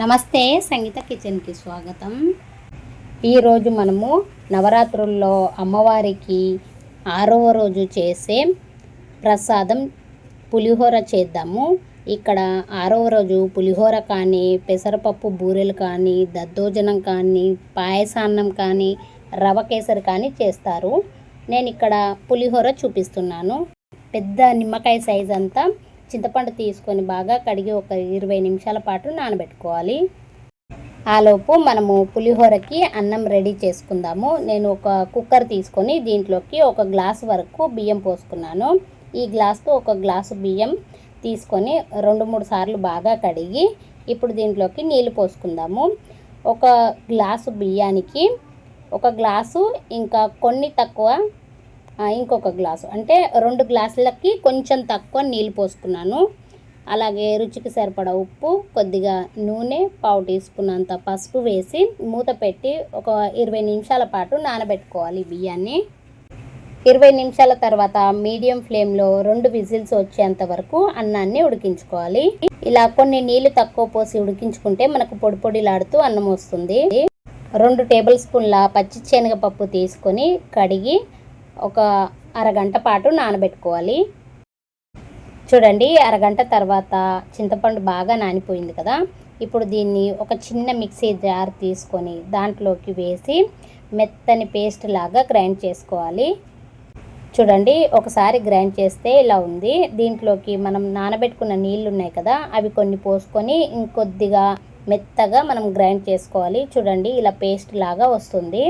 నమస్తే సంగీత కిచెన్కి స్వాగతం. ఈరోజు మనము నవరాత్రుల్లో అమ్మవారికి ఆరవ రోజు చేసే ప్రసాదం పులిహోర చేద్దాము. ఇక్కడ ఆరవ రోజు పులిహోర కానీ పెసరపప్పు బూరెలు కానీ దద్దోజనం కానీ పాయసాన్నం కానీ రవ కేసరి కానీ చేస్తారు. నేను ఇక్కడ పులిహోర చూపిస్తున్నాను. పెద్ద నిమ్మకాయ సైజ్ అంతా చింతపండు తీసుకొని బాగా కడిగి ఒక ఇరవై నిమిషాల పాటు నానబెట్టుకోవాలి. ఆలోపు మనము పులిహోరకి అన్నం రెడీ చేసుకుందాము. నేను ఒక కుక్కర్ తీసుకొని దీంట్లోకి ఒక గ్లాస్ వరకు బియ్యం పోసుకున్నాను. ఈ గ్లాస్తో ఒక గ్లాసు బియ్యం తీసుకొని రెండు మూడు సార్లు బాగా కడిగి ఇప్పుడు దీంట్లోకి నీళ్ళు పోసుకుందాము. ఒక గ్లాసు బియ్యానికి ఒక గ్లాసు ఇంకా కొన్ని తక్కువ ఇంకొక గ్లాసు. అంటే రెండు గ్లాసులకి కొంచెం తక్కువ నీళ్ళు పోసుకున్నాను. అలాగే రుచికి సరిపడా ఉప్పు కొద్దిగా నూనె పావు టీ స్పూన్ అంత పసుపు వేసి మూత పెట్టి ఒక ఇరవై నిమిషాల పాటు నానబెట్టుకోవాలి బియ్యాన్ని. ఇరవై నిమిషాల తర్వాత మీడియం ఫ్లేమ్లో రెండు విజిల్స్ వచ్చేంత వరకు అన్నాన్ని ఉడికించుకోవాలి. ఇలా కొన్ని నీళ్ళు తక్కువ పోసి ఉడికించుకుంటే మనకు పొడి పొడిలాడుతూ అన్నం వస్తుంది. రెండు టేబుల్ స్పూన్ల పచ్చి శనగపప్పు తీసుకొని కడిగి ఒక అరగంట పాటు నానబెట్టుకోవాలి. చూడండి అరగంట తర్వాత చింతపండు బాగా నానిపోయింది కదా. ఇప్పుడు దీన్ని ఒక చిన్న మిక్సీ జార్ తీసుకొని దాంట్లోకి వేసి మెత్తని పేస్ట్ లాగా గ్రైండ్ చేసుకోవాలి. చూడండి ఒకసారి గ్రైండ్ చేస్తే ఇలా ఉంది. దీంట్లోకి మనం నానబెట్టుకున్న నీళ్ళు ఉన్నాయి కదా అవి కొన్ని పోసుకొని ఇంకొద్దిగా మెత్తగా మనం గ్రైండ్ చేసుకోవాలి. చూడండి ఇలా పేస్ట్ లాగా వస్తుంది.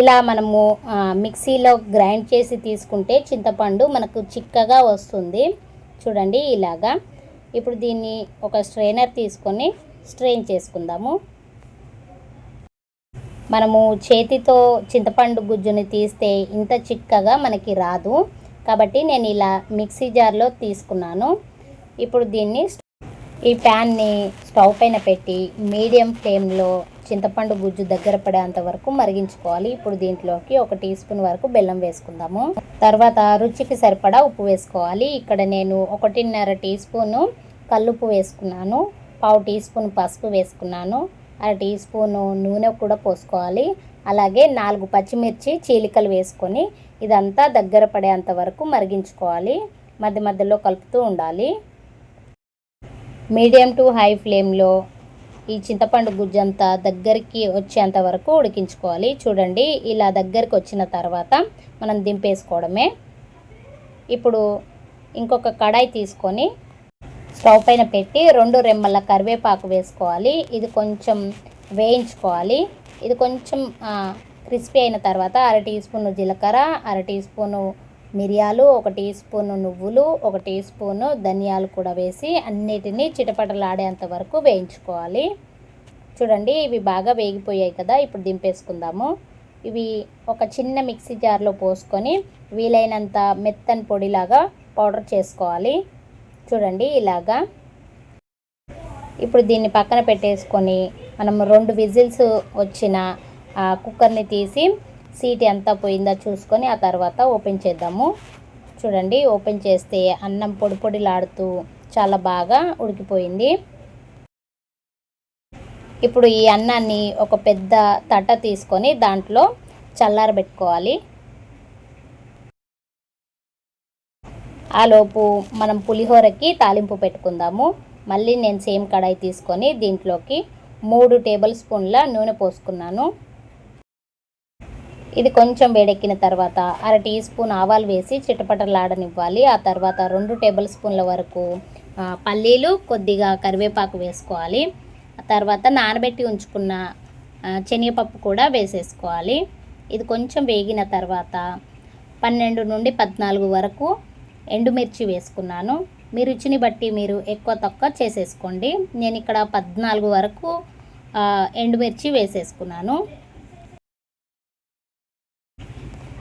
ఇలా మనము మిక్సీలో గ్రైండ్ చేసి తీసుకుంటే చింతపండు మనకు చిక్కగా వస్తుంది. చూడండి ఇలాగా. ఇప్పుడు దీన్ని ఒక స్ట్రైనర్ తీసుకొని స్ట్రెయిన్ చేసుకుందాము. మనము చేతితో చింతపండు గుజ్జుని తీస్తే ఇంత చిక్కగా మనకి రాదు. కాబట్టి నేను ఇలా మిక్సీ జార్లో తీసుకున్నాను. ఇప్పుడు దీన్ని ఈ ప్యాన్ని స్టవ్ పైన పెట్టి మీడియం ఫ్లేమ్లో చింతపండు గుజ్జు దగ్గర పడేంత వరకు మరిగించుకోవాలి. ఇప్పుడు దీంట్లోకి ఒక టీ స్పూన్ వరకు బెల్లం వేసుకుందాము. తర్వాత రుచికి సరిపడా ఉప్పు వేసుకోవాలి. ఇక్కడ నేను ఒకటిన్నర టీ స్పూను కల్లుప్పు వేసుకున్నాను. పావు టీ స్పూన్ పసుపు వేసుకున్నాను. అర టీ స్పూను నూనె కూడా పోసుకోవాలి. అలాగే నాలుగు పచ్చిమిర్చి చీలికలు వేసుకొని ఇదంతా దగ్గర పడేంత వరకు మరిగించుకోవాలి. మధ్య మధ్యలో కలుపుతూ ఉండాలి. మీడియం టు హై ఫ్లేమ్లో ఈ చింతపండు గుజ్జంతా దగ్గరికి వచ్చేంత వరకు ఉడికించుకోవాలి. చూడండి ఇలా దగ్గరికి వచ్చిన తర్వాత మనం దింపేసుకోవడమే. ఇప్పుడు ఇంకొక కడాయి తీసుకొని స్టవ్ పైన పెట్టి రెండు రెమ్మల కరివేపాకు వేసుకోవాలి. ఇది కొంచెం వేయించుకోవాలి. ఇది కొంచెం క్రిస్పీ అయిన తర్వాత అర టీ స్పూన్ జీలకర్ర అర టీ స్పూను మిరియాలు ఒక టీ స్పూను నువ్వులు ఒక టీ స్పూను ధనియాలు కూడా వేసి అన్నిటినీ చిటపటలాడేంత వరకు వేయించుకోవాలి. చూడండి ఇవి బాగా వేగిపోయాయి కదా ఇప్పుడు దింపేసుకుందాము. ఇవి ఒక చిన్న మిక్సీ జార్లో పోసుకొని వీలైనంత మెత్తని పొడిలాగా పౌడర్ చేసుకోవాలి. చూడండి ఇలాగా. ఇప్పుడు దీన్ని పక్కన పెట్టేసుకొని మనం రెండు విజిల్స్ వచ్చిన ఆ కుక్కర్ని తీసి సీట్ ఎంత పోయిందో చూసుకొని ఆ తర్వాత ఓపెన్ చేద్దాము. చూడండి ఓపెన్ చేస్తే అన్నం పొడి పొడిలాడుతూ చాలా బాగా ఉడికిపోయింది. ఇప్పుడు ఈ అన్నాన్ని ఒక పెద్ద తట్ట తీసుకొని దాంట్లో చల్లారబెట్టుకోవాలి. ఆలోపు మనం పులిహోరకి తాలింపు పెట్టుకుందాము. మళ్ళీ నేను సేమ్ కడాయి తీసుకొని దీంట్లోకి మూడు టేబుల్ స్పూన్ల నూనె పోసుకున్నాను. ఇది కొంచెం వేడెక్కిన తర్వాత అర టీ స్పూన్ ఆవాలు వేసి చిటపటలాడనివ్వాలి. ఆ తర్వాత రెండు టేబుల్ స్పూన్ల వరకు పల్లీలు కొద్దిగా కరివేపాకు వేసుకోవాలి. ఆ తర్వాత నానబెట్టి ఉంచుకున్న శనగపప్పు కూడా వేసేసుకోవాలి. ఇది కొంచెం వేగిన తర్వాత పన్నెండు నుండి పద్నాలుగు వరకు ఎండుమిర్చి వేసుకున్నాను. మీ రుచిని బట్టి మీరు ఎక్కువ తక్కువ చేసేసుకోండి. నేను ఇక్కడ పద్నాలుగు వరకు ఎండుమిర్చి వేసేసుకున్నాను.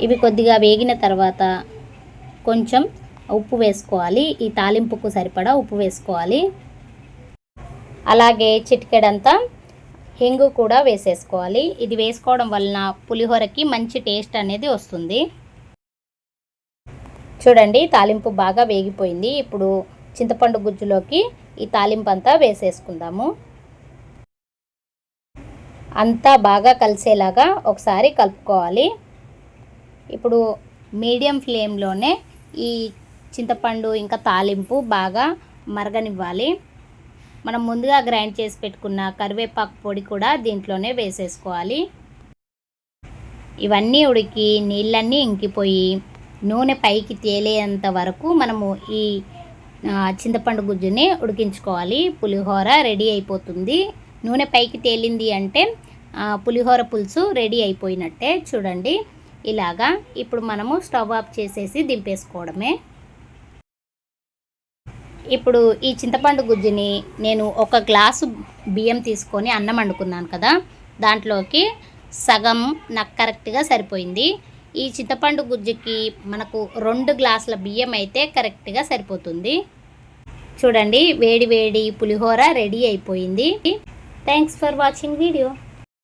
ఇవి కొద్దిగా వేగిన తర్వాత కొంచెం ఉప్పు వేసుకోవాలి. ఈ తాలింపుకు సరిపడా ఉప్పు వేసుకోవాలి. అలాగే చిటికెడంతా హింగు కూడా వేసేసుకోవాలి. ఇది వేసుకోవడం వలన పులిహోరకి మంచి టేస్ట్ అనేది వస్తుంది. చూడండి తాలింపు బాగా వేగిపోయింది. ఇప్పుడు చింతపండు గుజ్జులోకి ఈ తాలింపు అంతా వేసేసుకుందాము. అంతా బాగా కలిసేలాగా ఒకసారి కలుపుకోవాలి. ఇప్పుడు మీడియం ఫ్లేమ్లోనే ఈ చింతపండు ఇంకా తాలింపు బాగా మరగనివ్వాలి. మనం ముందుగా గ్రైండ్ చేసి పెట్టుకున్న కరివేపాకు పొడి కూడా దీంట్లోనే వేసేసుకోవాలి. ఇవన్నీ ఉడికి నీళ్ళన్నీ ఇంకిపోయి నూనె పైకి తేలేంత వరకు మనము ఈ చింతపండు గుజ్జుని ఉడికించుకోవాలి. పులిహోర రెడీ అయిపోతుంది. నూనె పైకి తేలింది అంటే పులిహోర పులుసు రెడీ అయిపోయినట్టే. చూడండి. ఇలాగా ఇప్పుడు మనము స్టవ్ ఆఫ్ చేసేసి దింపేసుకోవడమే. ఇప్పుడు ఈ చింతపండు గుజ్జుని నేను ఒక గ్లాసు బియ్యం తీసుకొని అన్నం వండుకున్నాను కదా దాంట్లోకి సగం నాకు కరెక్ట్గా సరిపోయింది. ఈ చింతపండు గుజ్జుకి మనకు రెండు గ్లాసుల బియ్యం అయితే కరెక్ట్గా సరిపోతుంది. చూడండి వేడి వేడి పులిహోర రెడీ అయిపోయింది. Thanks for watching video.